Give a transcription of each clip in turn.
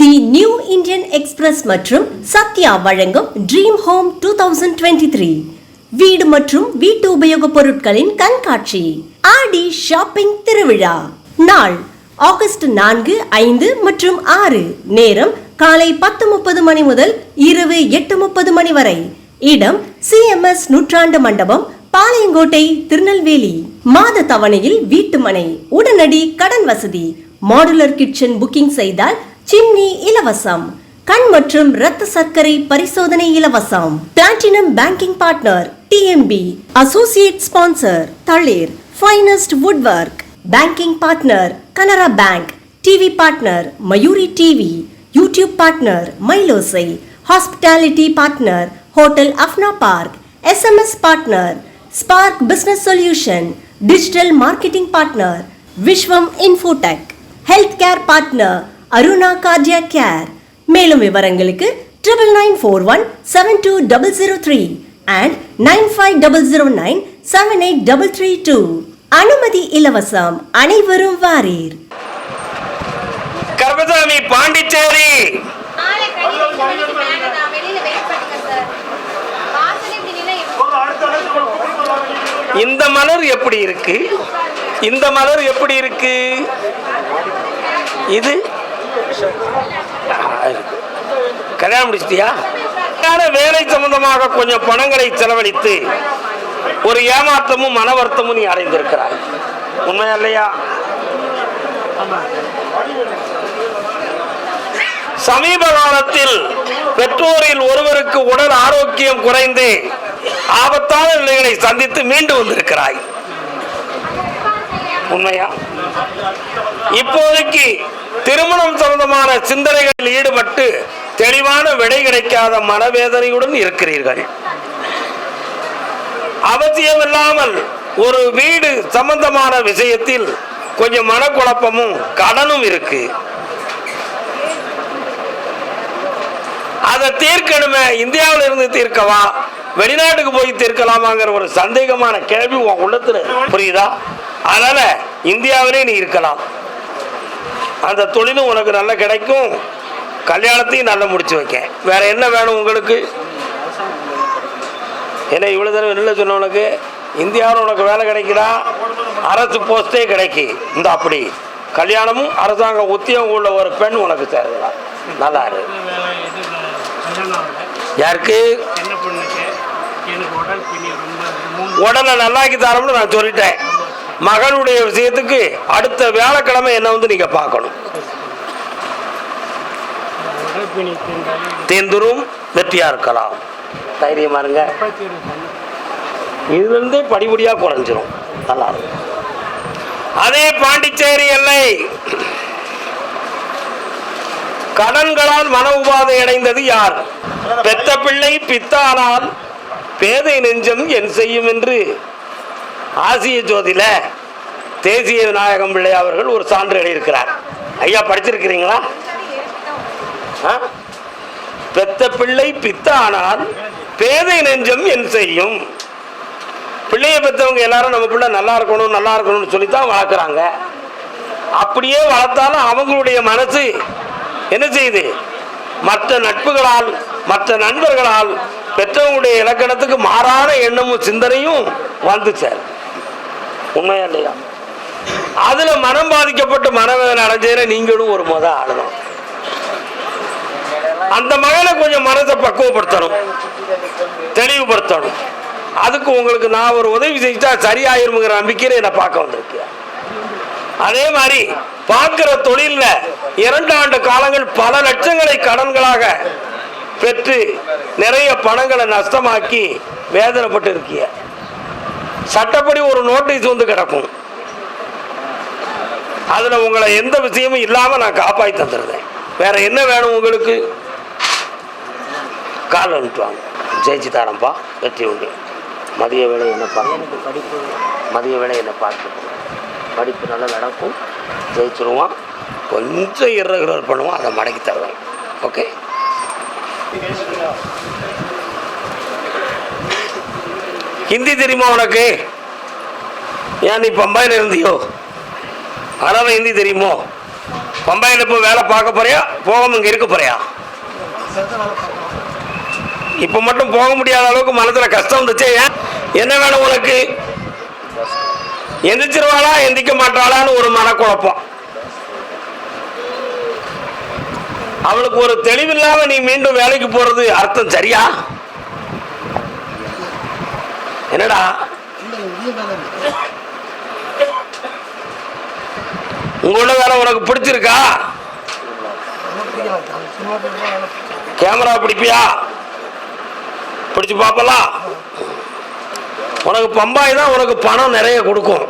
தி new Indian express மற்றும் சத்யா வழங்கும் dream home two thousand twenty three வீடு மற்றும் வீட்டு உபயோகப் பொருட்களின் கண்காட்சி. ஆடி ஷாப்பிங் திருவிழா. நாள் ஆகஸ்ட் நான்கு ஐந்து மற்றும் ஆறு. நேரம் காலை பத்து முப்பது மணி முதல் இரவு எட்டு முப்பது மணி வரை. இடம் சிஎம்எஸ் நூற்றாண்டு மண்டபம் பாளையங்கோட்டை திருநெல்வேலி. மாத தவணையில் வீட்டுமனை உடனடி கடன் வசதி. மாடுலர் கிச்சன் புக்கிங் செய்தால் சிம்னி இலவசம் கண் மற்றும் இரத்த சர்க்கரை பரிசோதனை இலவசம் platinum banking partner TMB associate sponsor Thalir finest woodwork banking partner Canara bank TV partner Mayuri TV YouTube partner மைலோசை hospitality partner hotel Afna park SMS partner spark business solution digital marketing partner Vishwam Infotech health care partner Aruna cardia care. மேலும் விவரங்களுக்கு triple nine four one seven two double zero three and nine five double zero nine seven eight double three two அனுமதி இலவசம். அனைவரும் வாரீர். கர்மசாமி பாண்டிச்சேரி. இந்த மலர் எப்படி இருக்கு? இந்த மலர் எப்படி இருக்கு? இது இருக்கு. கல்யாணம் முடிச்சிட்டியா? கல்யாண வேலை சம்பந்தமாக கொஞ்சம் பணங்களை செலவழித்து ஒரு ஏமாற்றமும் மன வருத்தமும் நீ அடைந்திருக்கிறாய். உண்மையா இல்லையா? சமீப காலத்தில் பெற்றோரில் ஒருவருக்கு உடல் ஆரோக்கியம் குறைந்து ஆபத்தான நிலைகளை சந்தித்து மீண்டு வந்திருக்கிறாய். உண்மையா? இப்போதைக்கு திருமணம் சம்பந்தமான சிந்தனைகளில் ஈடுபட்டு தெளிவான விடை கிடைக்காத மனவேதனையுடன் இருக்கிறீர்கள். அவசியமில்லாமல் ஒரு வீடு சம்பந்தமான விஷயத்தில் கொஞ்சம் மனக்குழப்பமும் கடனும் இருக்கு. அதை தீர்க்கணுமே இந்தியாவில் இருந்து தீர்க்கவா? வெளிநாட்டுக்கு போய் தீர்க்கலாமாங்கிற ஒரு சந்தேகமான கேள்வி உன் உள்ளத்துல புரியுதா? அதனால இந்தியாவிலே நீ இருக்கலாம். அந்த தொழிலும் உனக்கு நல்லா கிடைக்கும். கல்யாணத்தையும் நல்லா முடிச்சு வைக்க. வேற என்ன வேணும் உங்களுக்கு? என்ன இவ்வளவு தடவை வெளில சொன்ன உனக்கு? இந்தியாவில் உனக்கு வேலை கிடைக்குதா? அரசு போஸ்டே கிடைக்கி. இந்த அப்படி. கல்யாணமும் அரசாங்க உத்தியோகம் உள்ள ஒரு பெண் உனக்கு சேரலாம் நல்லா இரு. யாருக்கு? உடலை நல்லாக்கி தரோம்னு நான் சொல்லிட்டேன். மகளுடைய விஷயத்துக்கு அடுத்த வியாழக்கிழமை என்ன வந்து நீங்க பார்க்கணும். உடல் தேர்ந்தரும் வெற்றியா இருக்கலாம். தைரியமா இருங்க இதுல இருந்தே படிப்படியா குறைஞ்சிரும். நல்லா இருக்கும். அதே பாண்டிச்சேரி எல்லை. கடன்களால் மன உபாதை அடைந்தது யார்? பெத்த பிள்ளை பித்தானால் பேதை நெஞ்சம் என் செய்யும் என்று ஆசிய ஜோதியில தேசிய விநாயகம் பிள்ளை அவர்கள் ஒரு சான்று எழுதியிருக்கிறார். ஐயா படிச்சிருக்கிறீங்களா? ஆ? பெத்த பிள்ளை பித்தானால் பேதை நெஞ்சம் என் செய்யும். பிள்ளையை பெற்றவங்க எல்லாரும் நம்ம பிள்ளை நல்லா இருக்கணும் நல்லா இருக்கணும்னு சொல்லி தான் வளர்க்குறாங்க. அப்படியே வளர்த்தாலும் அவங்களுடைய மனசு என்ன செய்யுது? மற்ற நட்புகளால் மற்ற நண்பர்களால் பெற்றவங்களுடைய இலக்கணத்துக்கு மாறான எண்ணமும் சிந்தனையும் வந்து உண்மையா இல்லையா? அதுல மனம் பாதிக்கப்பட்டு மனவேதனை அடைஞ்சதுல நீங்களும் ஒரு முத ஆளணும் அந்த மகனை கொஞ்சம் மனத்தை பக்குவப்படுத்தணும். தெளிவுபடுத்தணும். அதுக்கு உங்களுக்கு நான் ஒரு உதவி செஞ்சா சரியாயிருமுங்கிற நம்பிக்கையில என்னை பார்க்க வந்திருக்கேன் அதே மாதிரி பார்க்கிற தொழில்ல இரண்டு ஆண்டு காலங்கள் பல லட்சங்களை கடன்களாக பெற்று நிறைய பணங்களை நஷ்டமாக்கி வேதனைப்பட்டு இருக்கிய சட்டப்படி ஒரு நோட்டீஸ் வந்து கிடக்கும். அதுல உங்களை எந்த விஷயமும் இல்லாம நான் காப்பாற்றி தந்துருந்தேன் வேற என்ன வேணும் உங்களுக்கு? கால் அனுப்பிட்டுவாங்க ஜெயிச்சு தரேன்ப்பா வெற்றி உண்டு. மதிய வேலை என்ன பார்க்க படிப்பு. மதிய வேலை என்ன பார்த்து படிப்பு நல்லா நடக்கும். ஜெயிச்சிருவான். கொஞ்சம் irregular பண்ணுவான். அதை மடக்கி தருவேன். ஓகே ஹிந்தி தெரியுமா உனக்கு? ஏன் நீ பம்பாயில் இருந்தியோ? அதனால் ஹிந்தி தெரியுமோ? பம்பாயில் இப்போ வேலை பார்க்க போறியா? போகாமல் இங்கே இருக்க போறியா? இப்போ மட்டும் போக முடியாத அளவுக்கு மனதில் கஷ்டம் இருந்துச்சு ஏன்? என்ன வேணும் உனக்கு? எந்திரிச்சிருவாளா எந்திக்க மாட்டாளான்னு ஒரு மனக்குழப்பம். அவளுக்கு ஒரு தெளிவில்லாம நீ மீண்டும் வேலைக்கு போறது அர்த்தம் சரியா? என்னடா? உங்களோட வேலை உனக்கு பிடிச்சிருக்கா? கேமரா பிடிப்பியா? பிடிச்சு பார்ப்பலாம். உனக்கு பம்பாய் தான் உனக்கு பணம் நிறைய கொடுக்கும்.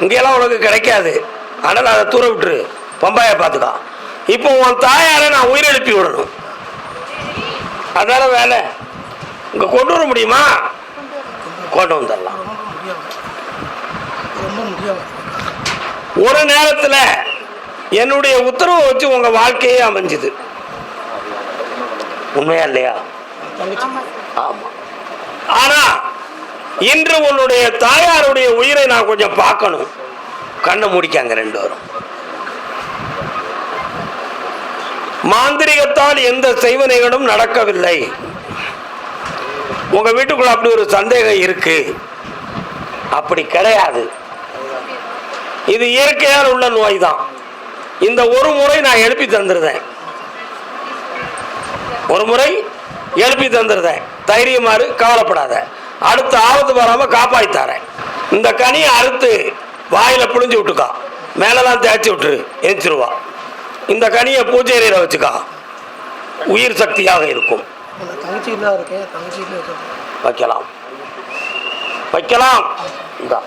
இங்கெல்லாம் உனக்கு கிடைக்காது. அதனால் அதை தூர விட்டுரு. பம்பாயை பார்த்துக்கா. இப்போ உன் தாயாரை நான் உயிரெழுப்பி விடணும். அதான வேலை. இங்கே கொண்டு வர முடியுமா? கொண்டு வந்துடலாம். ஒரு நேரத்தில் என்னுடைய உத்தரவை வச்சு உங்க வாழ்க்கையே அமைஞ்சுது. உண்மையா இல்லையா? ஆமா. ஆனா இன்று உன்னுடைய தாயாருடைய உயிரை நான் கொஞ்சம் பார்க்கணும். கண்ணை முடிக்காங்க ரெண்டு பேரும் மாந்திரிகத்தால் எந்த செய்வனைகளும் நடக்கவில்லை. உங்க வீட்டுக்குள்ள அப்படி ஒரு சந்தேகம் இருக்கு. அப்படி கிடையாது. இது இயற்கையால் உள்ள நோய் தான் இந்த ஒரு முறை நான் எழுப்பி தந்துருந்தேன் ஒரு முறை எழுப்பி தந்துருந்தேன் தைரியமாறு கவலைப்படாத. அடுத்த ஆபத்து வராம காப்பாற்றித்தாரேன் இந்த கனியை அறுத்து வாயில புழிஞ்சு விட்டுக்கா. மேலெல்லாம் தேய்ச்சி விட்டுரு எரிச்சிருவா. இந்த கனியை பூஜை அறையில வச்சுக்கா. உயிர் சக்தியாக இருக்கும். தங்கச்சி தான் இருக்கேன் தங்கச்சி இருக்கிறது வைக்கலாம். வைக்கலாம். இந்தா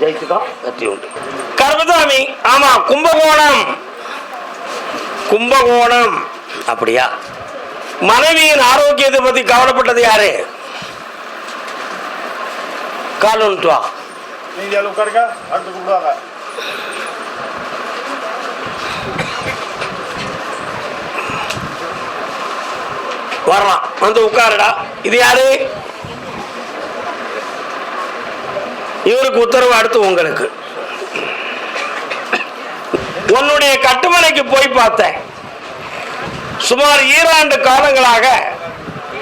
ஜெயிச்சுக்கா வெற்றி உண்டு. கர்மசாமி ஆமா கும்பகோணம். கும்பகோணம். அப்படியா? மனைவியின் ஆரோக்கியத்தை பத்தி கவலைப்பட்டது யாரு? கால் ஒன்று வா வரலாம். வந்து உட்காருடா. இது யாரு? இவருக்கு உத்தரவு அடுத்து உங்களுக்கு. உன்னுடைய கட்டுமனைக்கு போய் பார்த்தேன். சுமார் ஈராண்டு காலங்களாக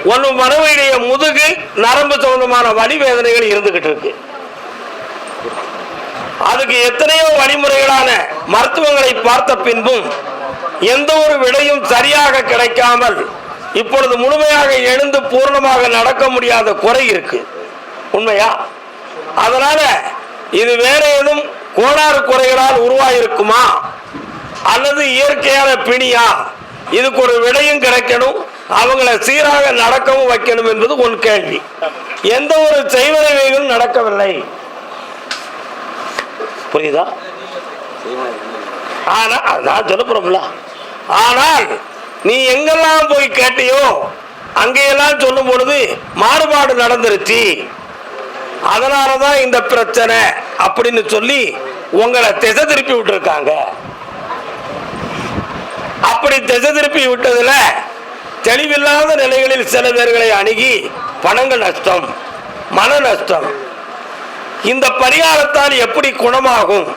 உன் மனைவியுடைய முதுகு நரம்பு சம்பந்தமான வலி வேதனைகள் இருந்துகிட்டு இருக்கு. அதுக்கு எத்தனையோ வழிமுறைகளான மருத்துவங்களை பார்த்த பின்பும் எந்த ஒரு விடையும் சரியாக கிடைக்காமல் இப்பொழுது முழுமையாக எழுந்து பூர்ணமாக நடக்க முடியாத குறை இருக்கு. உண்மையா? அதனால இது வேற ஏதும் கோளாறு குறைகளால் உருவாயிருக்குமா? அல்லது இயற்கையான பிணியா? இதுக்கு ஒரு விடையும் கிடைக்கணும். அவங்களை சீராக நடக்கவும் வைக்கணும் என்பது உன் கேள்வி. எந்த ஒரு செய்வனைகளும் நடக்கவில்லை. புரியுதா? ஆனா நான் சொல்லப்படும்ல ஆனால் நீ எங்கெல்லாம் போய் கேட்டியோ அங்கெல்லாம் சொல்லும் பொழுது மாறுபாடு நடந்துருச்சு. அதனாலதான் இந்த பிரச்சனை அப்படின்னு சொல்லி உங்களை திசை திருப்பி விட்டுருக்காங்க. அப்படி திசை திருப்பி விட்டதுல தெளிவில்லாத நிலைகளில் சில பேர்களை அணுகி பணங்கள் நஷ்டம் மன நஷ்டம். இந்த பரிகாரத்தால் எப்படி குணமாகும்?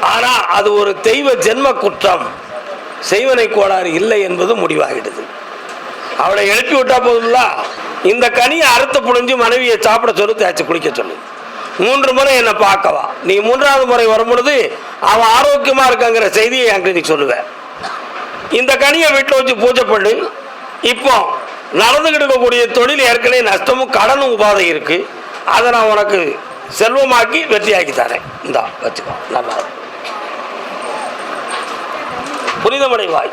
ஆனா அது ஒரு தெய்வ ஜென்ம குற்றம். செய்வனை கோளாறு இல்லை என்பது முடிவாகிடுது. அவளை எழுப்பி விட்டா போதும்ல? இந்த கனியை அறுத்து புழிஞ்சு மனைவியை சாப்பிட சொல்லி தேய்ச்சி குளிக்க சொல்லு. மூன்று முறை என்னை பார்க்கவா. நீ மூன்றாவது முறை வரும் பொழுது அவன் ஆரோக்கியமாக இருக்காங்கிற செய்தியை என்கிட்ட நீ சொல்லுவேன் இந்த கனியை வீட்டில் வச்சு பூஜை பண்ணு. இப்போ நடந்துகிட்டு இருக்கக்கூடிய தொழில் ஏற்கனவே நஷ்டமும் கடனும் உபாதை இருக்கு. அதை நான் உனக்கு செல்வமாக்கி வெற்றியாக்கி தரேன். இந்தா வச்சுக்கோ. நல்லா புனிதமடைவாய்.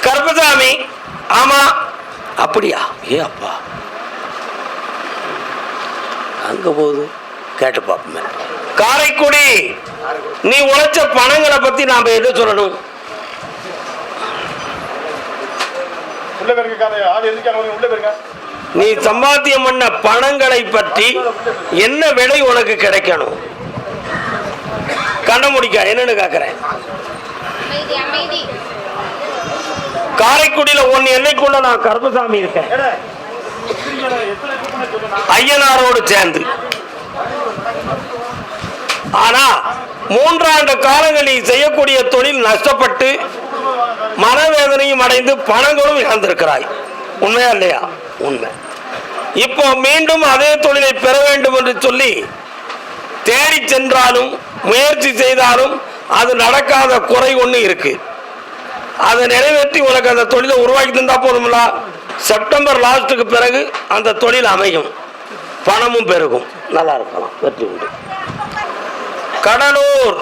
கருப்பசாமி ஆமா. அப்படியா? ஏ அப்பா. அங்க போகுது கேட்டு பார்ப்போமே. காரைக்குடி நீ உழைச்ச பணங்களை பத்தி நாம எது சொல்லணும்? நீ சம்பாத்தியம் பண்ண பணங்களை பற்றி என்ன விலை உனக்கு கிடைக்கணும்? கண்ண முடிக்க என்னன்னு அமைதி. காரைக்குடியில ஒன்னு என்னைக்குள்ள நான் கருப்பசாமி இருக்கேன். ஐயனாரோடு சேர்ந்து. ஆனா மூன்றாண்டு காலங்களில் செய்யக்கூடிய தொழில் நஷ்டப்பட்டு மனவேதனையும் அடைந்து பணங்களும் இழந்திருக்கிறாய். உண்மையா இல்லையா? உண்மை. இப்போ மீண்டும் அதே தொழிலை பெற வேண்டும் என்று சொல்லி தேடி சென்றாலும் முயற்சி செய்தாலும் அது நடக்காத குறை ஒன்று இருக்கு. அதை நிறைவேற்றி உனக்கு அந்த தொழிலை உருவாக்கி தந்தா போதுமில்ல செப்டம்பர் லாஸ்ட்டுக்கு பிறகு அந்த தொழில் அமையும். பணமும் பெருகும். நல்லா இருக்கலாம். வெற்றி உண்டு. கடலூர்.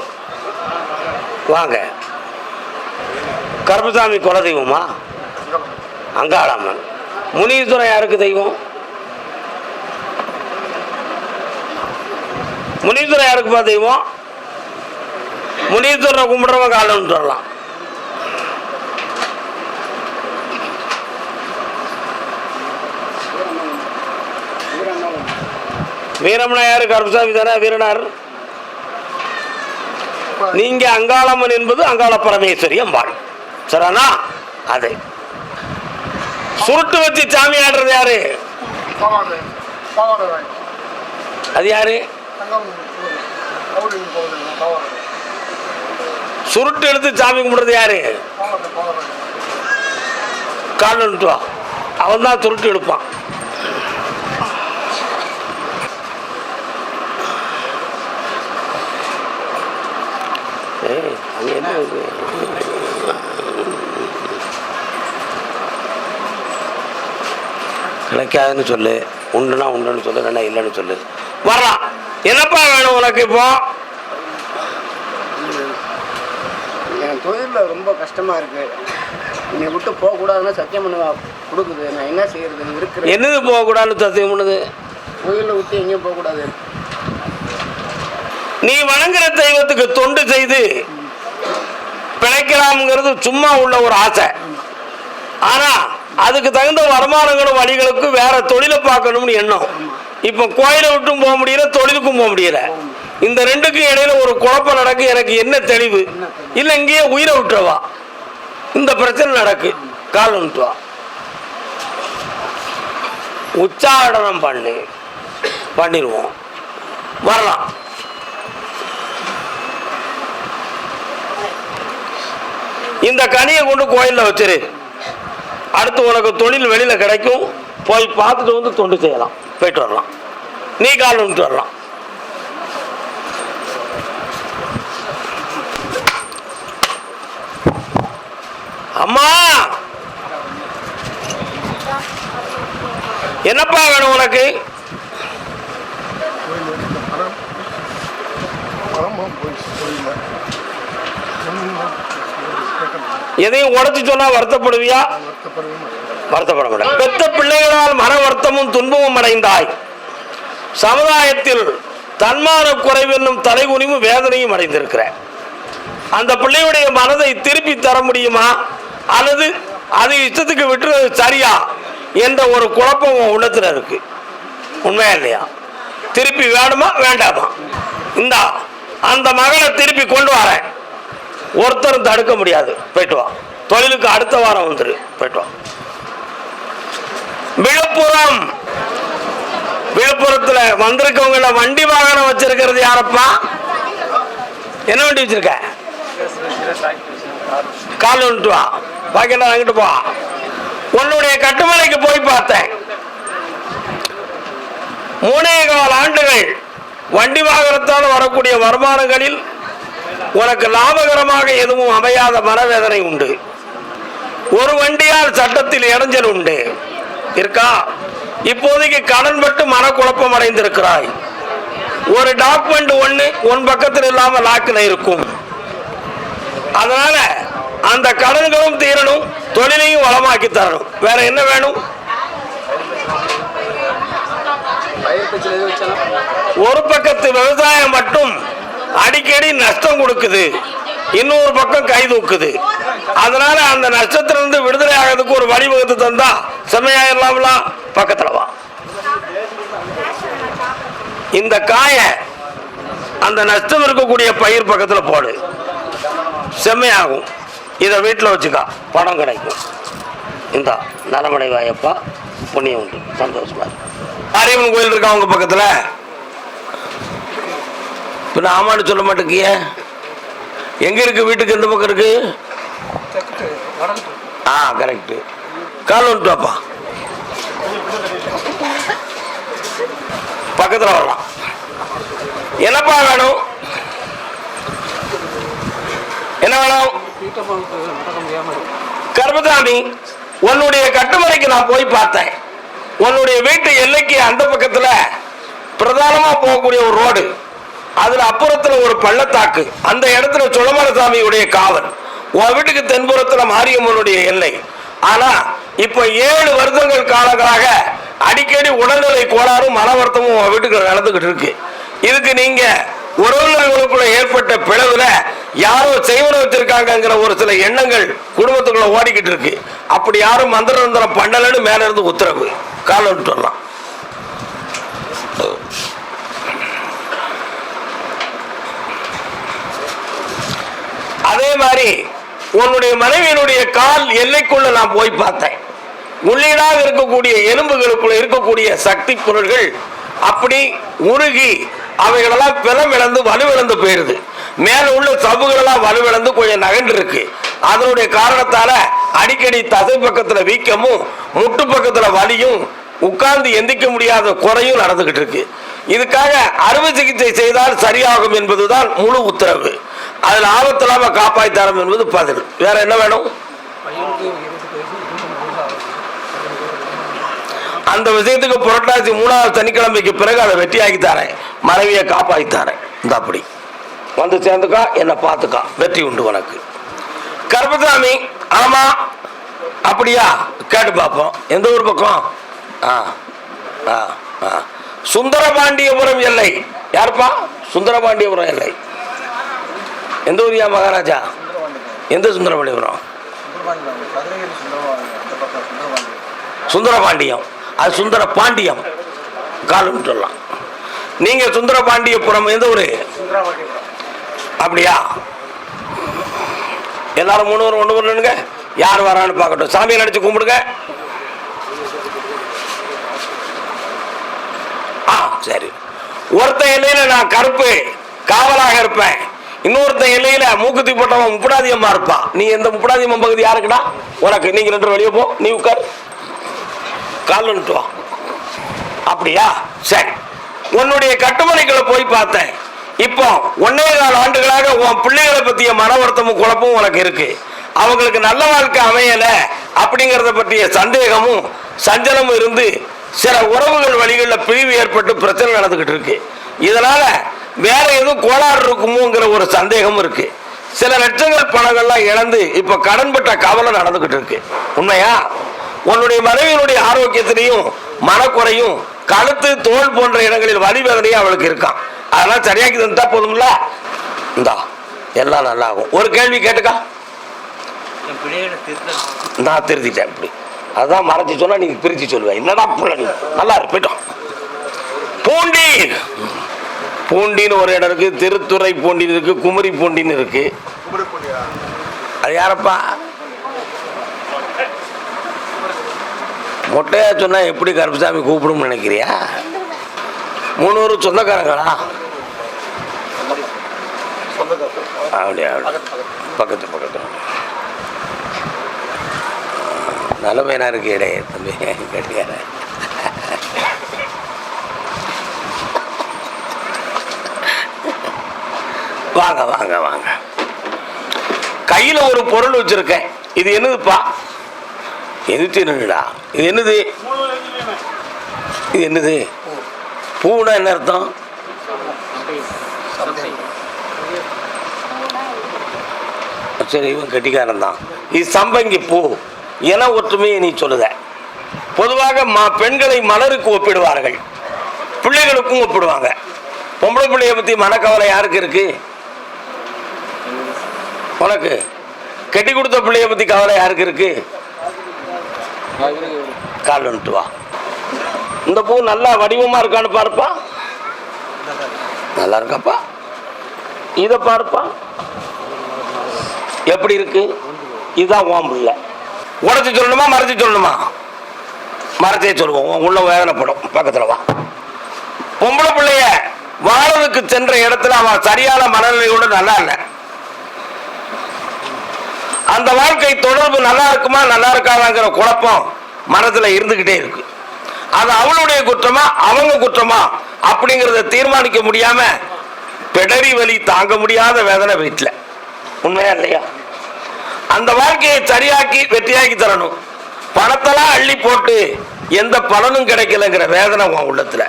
வாங்க. கருப்பசாமி குலதெய்வமா? அங்காளம்மன். முனீஸ்வரன் யாருக்கு தெய்வம்? முனீஸ்வரன் யாருக்குப்பா தெய்வம்? முனீஸ்வரனை கும்பிடுறவங்க காலம் வரலாம் வீரமனா யாரு கருப்பசாமி தானே? வீரனார். நீங்க அங்காளம்மன் என்பது அங்காள பரமேஸ்வரி அம்பாள். சரிண்ணா அது. சுருட்டு வச்சு சாமி ஆடுறது யாரு? அது யாரு? சுருட்டு எடுத்து சாமி கும்பிடுறது யாரு? பாவாடை அவன் தான் சுருட்டு எடுப்பான். ஏய், என்ன கிடைக்காதுன்னு சொல்லு. உண்டுனா உண்டுன்னு சொல்லு இல்லைன்னா இல்லைன்னு சொல்லு. வர்றான் என்னப்பா வேணும் உனக்கு இப்போ? என் தொழிலில் ரொம்ப கஷ்டமாக இருக்கு. என்னை விட்டு போகக்கூடாதுன்னா சத்தியம் பண்ண கொடுக்குது. நான் என்ன செய்யறது? இருக்கிற என்னது போகக்கூடாதுன்னு சத்தியம் பண்ணுது? தொழிலை விட்டு எங்கேயும் போகக்கூடாது. நீ வணங்குற தெய்வத்துக்கு தொண்டு செய்து பிழைக்கலாம்ங்கிறது சும்மா உள்ள ஒரு ஆசை. ஆனா அதுக்கு தகுந்த வருமானங்களும் வழிகளுக்கும் வேற தொழிலை பார்க்கணும்னு எண்ணம். இப்போ கோயிலை விட்டும் போக முடியல தொழிலுக்கும் போக முடியல. இந்த ரெண்டுக்கும் இடையில ஒரு குழப்பம் நடக்கு எனக்கு என்ன தெளிவு? இல்லை இங்கேயே உயிரை விட்டுறவா? இந்த பிரச்சனை நடக்கு. கால் விட்டுவா உச்சாடனம் பண்ணு. பண்ணிடுவோம் வரலாம். இந்த கனியை கொண்டு கோயிலில் வச்சிரு. அடுத்து உனக்கு தொழில் வெளியில் கிடைக்கும். போய் பார்த்துட்டு வந்து தொண்டு செய்யலாம். போயிட்டு வரலாம். நீ கால் வந்துட்டு வரலாம். அம்மா! என்னப்பா வேணும் உனக்கு? எதையும் உடச்சு சொன்னா வருத்தப்படுவியா? வருத்தப்பட மாட்டேன் பெத்த பிள்ளைகளால் மன வருத்தமும் துன்பமும் அடைந்தாய். சமுதாயத்தில் தன்மான குறைவு என்னும் தலைகுனிவும் வேதனையும் அடைந்திருக்கிற. அந்த பிள்ளையுடைய மனதை திருப்பி தர முடியுமா? அல்லது அது இஷ்டத்துக்கு விட்டுறது சரியா? என்ற ஒரு குழப்பம் உள்ளத்தில் இருக்கு. உண்மையா இல்லையா? திருப்பி வேணுமா? வேண்டாமா? இந்தா அந்த மகனை திருப்பி கொண்டு வரேன் ஒருத்தரும் தடுக்க முடியாது. போயிட்டு வா. தொழிலுக்கு அடுத்த வாரம் வந்துரு. போயிட்டு வா. விழுப்புரம். விழுப்புரத்துல வந்திருக்கவங்கள வண்டி வாகனம் வச்சிருக்கிறது யாரப்பா? என்ன வண்டி வச்சிருக்க? கால் வந்துட்டு வா. பாக்கெல்லாம் வாங்கிட்டு போ. உன்னுடைய கட்டுமலைக்கு போய் பார்த்தேன். மூணே கால் ஆண்டுகள் வண்டி வாகனத்தால் வரக்கூடிய வருமானங்களில் உனக்கு லாபகரமாக எதுவும் அமையாத மனவேதனை உண்டு. ஒரு வண்டியால் சட்டத்தில் இடைஞ்சல் உண்டு. இருக்கா? இப்போதைக்கு கடன் பட்டு மனக்குழப்பம் அடைந்திருக்கிறாய். ஒரு டாக்குமெண்ட் ஒண்ணு உன் பக்கத்தில் இல்லாம லாக்கில் இருக்கும். அதனால அந்த கடன்களும் தீரணும் தொழிலையும் வளமாக்கி தரணும். வேற என்ன வேணும்? ஒரு பக்கத்து விவசாயம் மட்டும் அடிக்கடி நஷ்டம் கொடுக்குது. இன்னொரு பக்கம் கை தூக்குது. அதனால அந்த நஷ்டத்திலிருந்து விடுதலை ஆகிறதுக்கு ஒரு வழிவகுத்து தந்தா செம்மையாயிரலாம்ல? பக்கத்துல வா. இந்த காய அந்த நஷ்டம் இருக்கக்கூடிய பயிர் பக்கத்துல போடு. செம்மையாகும். இதை வீட்டில் வச்சுக்கா. பணம் கிடைக்கும். இந்தா நலமடைவாயப்பா புண்ணியம் உண்டு. சந்தோஷமா மாரியம்மன் கோயில் இருக்கா உங்க பக்கத்துல? பின்ன ஆமான்னு சொல்ல மாட்டேங்கிய. எங்க இருக்கு? வீட்டுக்கு எந்த பக்கம் இருக்கு? ஆ கரெக்ட் கால் வந்துட்டு வாப்பா. பக்கத்தில் வரலாம். என்னப்பா வேணும்? என்ன வேணும்? கர்மதாமி உன்னுடைய கட்டுமறைக்கு நான் போய் பார்த்தேன். உன்னுடைய வீட்டு எல்லைக்கு அந்த பக்கத்துல பிரதானமாக போகக்கூடிய ஒரு ரோடு. அதில் அப்புறத்துல ஒரு பள்ளத்தாக்கு. அந்த இடத்துல சுளமலசாமியுடைய காவல். உன் வீட்டுக்கு தென்புறத்துல மாரியம்மனுடைய எல்லை. ஆனா இப்ப ஏழு வருடங்கள் காலங்களாக அடிக்கடி உடல்நிலை கோளாறும் மன வருத்தமும் வீட்டுக்கு நடந்துகிட்டு இருக்கு. இதுக்கு நீங்க உறவினர்களுக்குள்ள ஏற்பட்ட பிளவுல யாரோ செய்வன வச்சிருக்காங்கங்கிற ஒரு சில எண்ணங்கள் குடும்பத்துக்குள்ள ஓடிக்கிட்டு இருக்கு. அப்படி யாரும் மந்திர மந்திரம் பண்ணலன்னு மேல இருந்து உத்தரவு. காலம் சொல்லலாம் அதே மாதிரி உன்னுடைய மனைவியினுடைய கால் எல்லைக்குள்ள நான் போய் பார்த்தேன். உள்ளீடாக இருக்கக்கூடிய எலும்புகளுக்குள்ள இருக்கக்கூடிய சக்தி பொருள்கள் அப்படி உருகி அவைகளெல்லாம் பிலம் இழந்து வலுவிழந்து போயிருது. மேல உள்ள சபுகளெல்லாம் வலுவிழந்து கொஞ்சம் நகண்டு இருக்கு அதனுடைய காரணத்தால அடிக்கடி தசை பக்கத்துல வீக்கமும் முட்டு பக்கத்துல வலியும் உட்கார்ந்து எந்திக்க முடியாத குறையும் நடந்துகிட்டு இருக்கு. இதுக்காக அறுவை சிகிச்சை செய்தால் சரியாகும் என்பதுதான் முழு உத்தரவு. அதில் ஆபத்தில்லாம காப்பாய்த்தரம் என்பது பதில். வேற என்ன வேணும்? அந்த விஷயத்துக்கு புரட்டாசி மூணாவது சனிக்கிழமைக்கு பிறகு அதை வெட்டி தரேன். மனைவியை காப்பாற்றி இந்த அப்படி. வந்து சேர்ந்துக்கா என்னை பார்த்துக்கா. வெற்றி உண்டு உனக்கு. கருப்பசாமி ஆமா. அப்படியா? கேட்டு பார்ப்போம். எந்த ஊர் பக்கம்? ஆ ஆ ஆ. சுந்தரபாண்டியபுரம் எல்லை. யாருப்பா? சுந்தரபாண்டியபுரம் எல்லை. எந்த ஊரியா மகாராஜா? எந்த சுந்தரபாண்டியபுரம்? சுந்தரபாண்டியம். அது சுந்தர பாண்டியம் காலம் சொல்லலாம் நீங்க சுந்தர பாண்டியபுரம் எந்த ஊரு? அப்படியா? எல்லாரும் மூணு ஒன்று பண்ணுங்க யார் வரான்னு பார்க்கட்டும். சாமியை நடிச்சு கும்பிடுங்க. ஆ சரி. ஒருத்த எல்லையில நான் கருப்பு காவலாக இருப்பேன். இன்னொருத்த எல்லையில மூக்குத்தி போட்டவன் முப்படாதியம்மா இருப்பான் நீ எந்த முப்படாதியம்மன் பகுதி யாருக்குடா? உனக்கு. நீங்க ரெண்டு வெளியே போ. நீ உட்கார். கால் வந்துட்டு அப்படியா? சரி. உன்னுடைய கட்டுமனைகளை போய் பார்த்தேன். இப்போ ஒன்னே கால ஆண்டுகளாக உன் பிள்ளைகளை பற்றிய மன வருத்தமும் குழப்பமும் உனக்கு இருக்கு. அவங்களுக்கு நல்ல வாழ்க்கை அமையல அப்படிங்கிறத பற்றிய சந்தேகமும் சஞ்சலமும் இருந்து சில உறவுகள் வழிகளில் பிரிவு ஏற்பட்டு பிரச்சனை நடந்துக்கிட்டு இருக்கு. இதனால வேற எதுவும் கோளாறு இருக்குமோங்கிற ஒரு சந்தேகமும் இருக்கு. சில லட்சங்கள் பணங்கள்லாம் இழந்து இப்போ கடன்பட்ட கவலை நடந்துக்கிட்டு இருக்கு. உண்மையா? உன்னுடைய மனைவியினுடைய ஆரோக்கியத்திலையும் மனக்குறையும் கழுத்து தோல் போன்ற இடங்களில் வலி வேதனையும் அவளுக்கு இருக்கான். அதெல்லாம் சரியாக்கி தந்தா போதும்ல? இந்தா எல்லாம் நல்லா ஆகும் ஒரு கேள்வி கேட்டுக்கா? நான் திருத்திட்டேன் இப்படி. அதான் மறைச்சு சொன்னா நீங்க பிரிச்சு சொல்லுவேன் என்னடா புள்ள நல்லா இரு, போயிட்டோம் பூண்டி பூண்டின்னு ஒரு இடம் இருக்கு திருத்துறை பூண்டின்னு இருக்கு குமரி பூண்டின்னு இருக்கு. அது யாரப்பா? மொட்டையா சொன்னா எப்படி கருப்பசாமி கூப்பிடும்னு நினைக்கிறியா? மூணு சொந்தக்காரங்களா? அப்படியா பக்கத்து பக்கத்து. நல்ல பையனா இருக்கு இடே தம்பி. கட்டியார வாங்க வாங்க வாங்க. கையில ஒரு பொருள் வச்சிருக்கேன். இது என்னதுப்பா? எதிர்த்து என்னடா இது என்னது? இது என்னது? பூனா என்ன அர்த்தம்? சரி இவன் கட்டிக்காரன் தான். இது சம்பங்கி பூ. என ஒற்றுமையை நீ சொல்லுத. பொதுவாக மா பெண்களை மலருக்கு ஒப்பிடுவார்கள். பிள்ளைகளுக்கும் ஒப்பிடுவாங்க. பொம்பளை பிள்ளைய பத்தி மனக்கவலை யாருக்கு இருக்கு? உனக்கு. கட்டி கொடுத்த பிள்ளைய பத்தி கவலை யாருக்கு இருக்கு? கால் வந்துட்டு வா. இந்த பூ நல்லா வடிவமாக இருக்கான்னு பார்ப்பா. நல்லா இருக்காப்பா. இதை பார்ப்பா. எப்படி இருக்கு? இதுதான் ஓம் பிள்ளை. உடச்சி சொல்லணுமா மறைச்சி சொல்லணுமா? மறைச்சே சொல்லுவோம். உள்ள வேதனைப்படும். பக்கத்தில் வா. பொம்பளை பிள்ளைய வாழவுக்கு சென்ற இடத்துல அவன் சரியான மனநிலையோடு நல்லா இல்லை. அந்த வாழ்க்கை தொடர்பு நல்லா இருக்குமா நல்லா இருக்காதாங்கிற குழப்பம் மனதில் இருந்துகிட்டே இருக்கு. அது அவளுடைய குற்றமா அவங்க குற்றமா அப்படிங்கறத தீர்மானிக்க முடியாம பெடரி வலி தாங்க முடியாத வேதனை வீட்டில். உண்மையா இல்லையா? அந்த வாழ்க்கையை சரியாக்கி வெற்றியாக்கி தரணும். பணத்தெல்லாம் அள்ளி போட்டு எந்த பலனும் கிடைக்கலங்கிற வேதனை உன் உள்ளத்துல.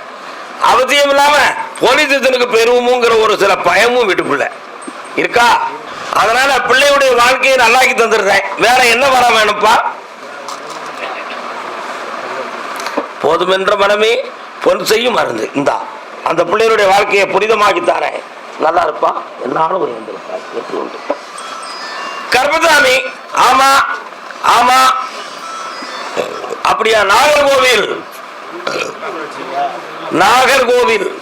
அவசியம் இல்லாம போலீஸ் ஸ்டேஷனுக்கு பெறுவோமுங்கிற ஒரு சில பயமும் வீட்டுக்குள்ள இருக்கா? அதனால பிள்ளையுடைய வாழ்க்கையை நல்லாக்கி தந்துடுறேன். வேற என்ன வர வேணும்ப்பா? போதுமென்ற மனமே பொன் செய்யும் மருந்து. இந்தா அந்த பிள்ளையுடைய வாழ்க்கையை புனிதமாக்கி தரேன். நல்லா இருப்பா? என்னாலும் ஒரு எப்படி உண்டு? கர்மசாமி ஆமா ஆமா. அப்படியா நாகர்கோவில்? நாகர்கோவில்.